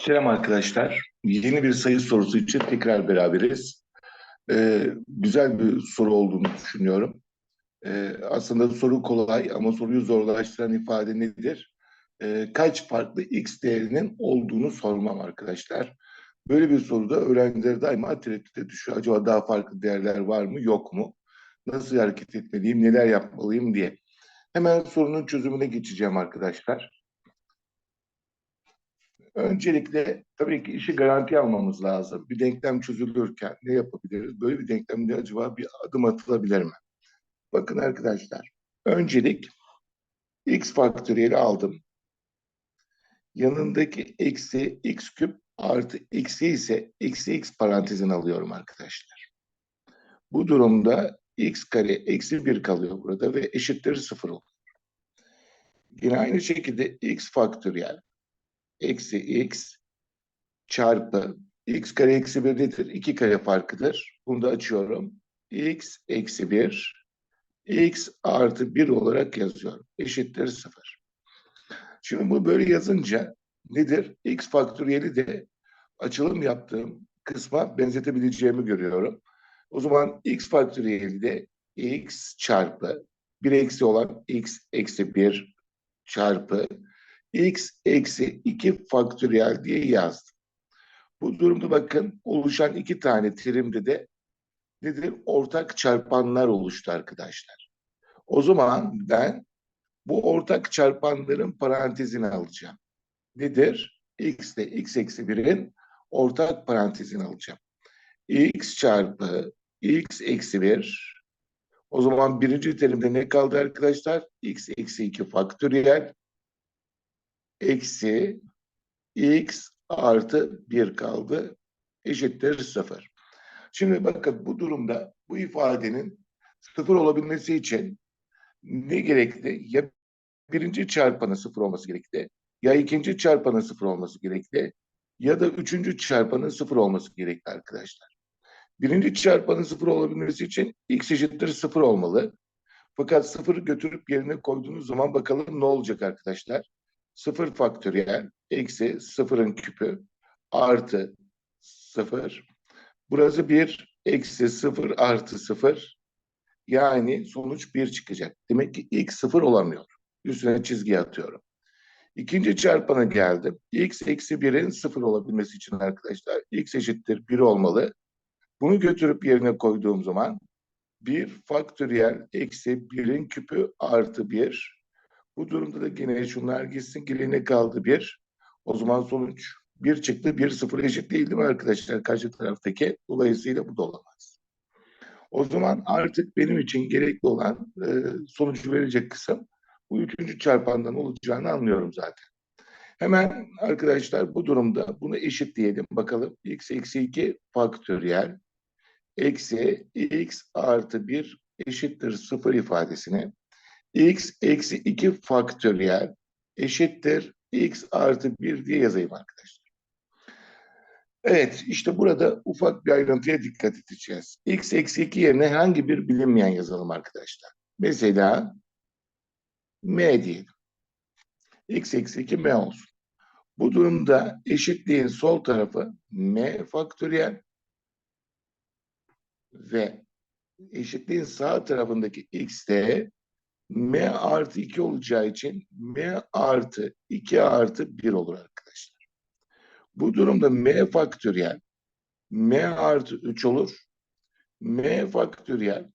Selam arkadaşlar. Yeni bir sayı sorusu için tekrar beraberiz. Ee, güzel bir soru olduğunu düşünüyorum. Ee, aslında soru kolay ama soruyu zorlaştıran ifade nedir? Ee, kaç farklı x değerinin olduğunu sormam arkadaşlar. Böyle bir soruda öğrenciler daima tereddüte düşüyor. Acaba daha farklı değerler var mı yok mu? Nasıl hareket etmeliyim, neler yapmalıyım diye. Hemen sorunun çözümüne geçeceğim arkadaşlar. Öncelikle tabii ki işi garanti almamız lazım. Bir denklem çözülürken ne yapabiliriz? Böyle bir denklemde acaba bir adım atılabilir mi? Bakın arkadaşlar, öncelik x faktöriyeli aldım. Yanındaki eksi x küp artı x'i ise eksi x parantezine alıyorum arkadaşlar. Bu durumda x kare eksi 1 kalıyor burada ve eşittir 0 oluyor. Yine aynı şekilde x faktöriyel eksi x çarpı x kare eksi 1 nedir? 2 kare farkıdır. Bunu da açıyorum. x eksi 1 x artı 1 olarak yazıyorum. Eşittir 0. Şimdi bu böyle yazınca nedir? x faktöriyeli de açılım yaptığım kısma benzetebileceğimi görüyorum. O zaman x faktöriyeli de x çarpı 1 eksi olan x eksi 1 çarpı x eksi 2 faktöriyel diye yazdım. Bu durumda bakın oluşan iki tane terimde de nedir? Ortak çarpanlar oluştu arkadaşlar. O zaman ben bu ortak çarpanların parantezini alacağım. Nedir? x ile x eksi 1'in ortak parantezini alacağım. x çarpı x eksi 1 o zaman birinci terimde ne kaldı arkadaşlar? x eksi 2 faktöriyel eksi x artı 1 kaldı. Eşittir 0. Şimdi bakın bu durumda bu ifadenin sıfır olabilmesi için ne gerekli? Ya birinci çarpanı sıfır olması gerekli, ya ikinci çarpanı sıfır olması gerekli, ya da üçüncü çarpanın sıfır olması gerekli arkadaşlar. Birinci çarpanın sıfır olabilmesi için x eşittir sıfır olmalı. Fakat sıfırı götürüp yerine koyduğunuz zaman bakalım ne olacak arkadaşlar? 0 faktöriyel eksi sıfırın küpü artı 0. Burası 1 eksi 0 artı 0. Yani sonuç 1 çıkacak. Demek ki x 0 olamıyor. Üstüne çizgi atıyorum. İkinci çarpana geldim. x eksi 1'in 0 olabilmesi için arkadaşlar x eşittir 1 olmalı. Bunu götürüp yerine koyduğum zaman 1 faktöriyel eksi 1'in küpü artı 1 bu durumda da yine şunlar gitsin. Geriye kaldı bir. O zaman sonuç bir çıktı. Bir sıfır eşit değil değil mi arkadaşlar? Karşı taraftaki. Dolayısıyla bu da olamaz. O zaman artık benim için gerekli olan e, sonucu verecek kısım bu üçüncü çarpandan olacağını anlıyorum zaten. Hemen arkadaşlar bu durumda bunu eşitleyelim. Bakalım x eksi 2 faktöriyel eksi x artı 1 eşittir 0 ifadesini x eksi 2 faktöriyel eşittir x artı 1 diye yazayım arkadaşlar. Evet işte burada ufak bir ayrıntıya dikkat edeceğiz. x eksi 2 yerine herhangi bir bilinmeyen yazalım arkadaşlar. Mesela m diyelim. x eksi 2 m olsun. Bu durumda eşitliğin sol tarafı m faktöriyel ve eşitliğin sağ tarafındaki x de m artı 2 olacağı için m artı 2 artı 1 olur arkadaşlar. Bu durumda m faktöriyel m artı 3 olur. m faktöriyel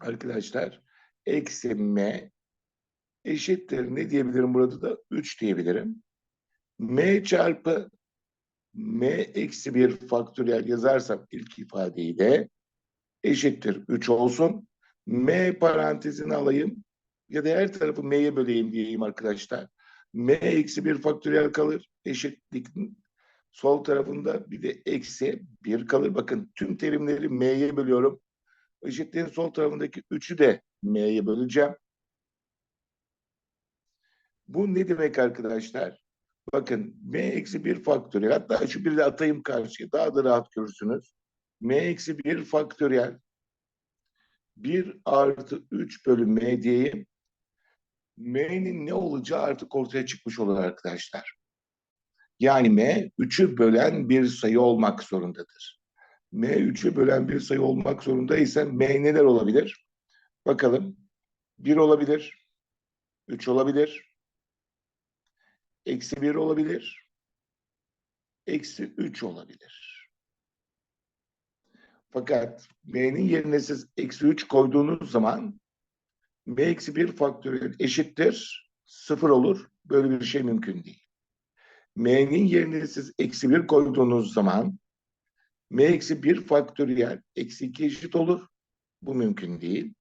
arkadaşlar eksi m eşittir ne diyebilirim burada da 3 diyebilirim. m çarpı m eksi 1 faktöriyel yazarsam ilk ifadeyi de eşittir 3 olsun. M parantezini alayım ya da her tarafı M'ye böleyim diyeyim arkadaşlar. M eksi bir faktöriyel kalır. Eşitlik sol tarafında bir de eksi bir kalır. Bakın tüm terimleri M'ye bölüyorum. Eşitliğin sol tarafındaki üçü de M'ye böleceğim. Bu ne demek arkadaşlar? Bakın M eksi bir faktöriyel. Hatta şu bir de atayım karşıya. Daha da rahat görürsünüz. M eksi bir faktöriyel 1 artı 3 bölü m diyeyim. M'nin ne olacağı artık ortaya çıkmış olur arkadaşlar. Yani m 3'ü bölen bir sayı olmak zorundadır. m 3'ü bölen bir sayı olmak zorundaysa m neler olabilir? Bakalım. 1 olabilir. 3 olabilir. Eksi 1 olabilir. Eksi 3 olabilir. Fakat m'nin yerine siz eksi 3 koyduğunuz zaman m eksi 1 faktöriyel eşittir 0 olur. Böyle bir şey mümkün değil. m'nin yerine siz eksi 1 koyduğunuz zaman m eksi 1 faktöriyel eksi 2 eşit olur. Bu mümkün değil.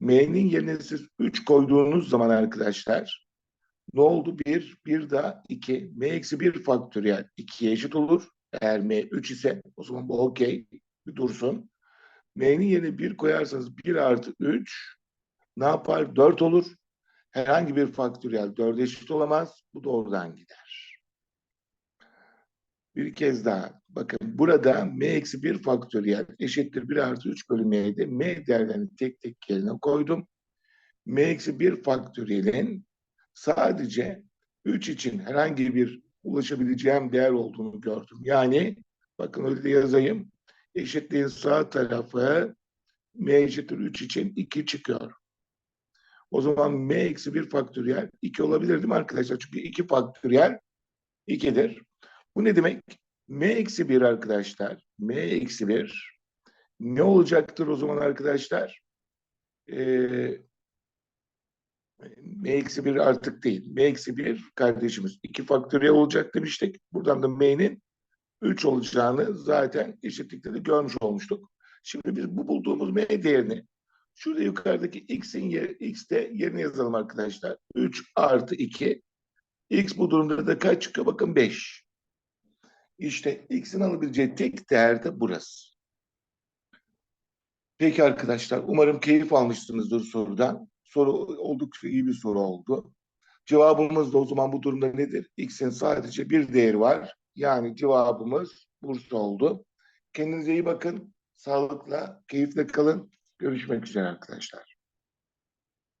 m'nin yerine siz 3 koyduğunuz zaman arkadaşlar ne oldu? 1, 1 daha 2. m eksi 1 faktöriyel 2'ye eşit olur. Eğer m 3 ise o zaman bu okey. Bir dursun. m'nin yerine 1 koyarsanız 1 artı 3 ne yapar? 4 olur. Herhangi bir faktöriyel 4'e eşit olamaz. Bu doğrudan gider. Bir kez daha. Bakın burada m eksi 1 faktöriyel eşittir 1 artı 3 bölü m'de m değerlerini tek tek yerine koydum. m eksi 1 faktöriyelin sadece 3 için herhangi bir ulaşabileceğim değer olduğunu gördüm. Yani bakın öyle de yazayım. Eşitliğin sağ tarafı m eşittir 3 için 2 çıkıyor. O zaman m eksi 1 faktöriyel 2 olabilir değil mi arkadaşlar? Çünkü 2 faktöriyel 2'dir. Bu ne demek? m eksi 1 arkadaşlar. m eksi 1 ne olacaktır o zaman arkadaşlar? Ee, m eksi 1 artık değil. m eksi 1 kardeşimiz 2 faktöriyel olacak demiştik. Buradan da m'nin 3 olacağını zaten eşitlikte de görmüş olmuştuk. Şimdi biz bu bulduğumuz m değerini şurada yukarıdaki x'in yer, x'te yerine yazalım arkadaşlar. 3 artı 2. x bu durumda da kaç çıkıyor? Bakın 5. İşte x'in alabileceği tek değer de burası. Peki arkadaşlar umarım keyif almışsınızdır sorudan. Soru oldukça iyi bir soru oldu. Cevabımız da o zaman bu durumda nedir? X'in sadece bir değeri var. Yani cevabımız Bursa oldu. Kendinize iyi bakın. Sağlıkla, keyifle kalın. Görüşmek üzere arkadaşlar.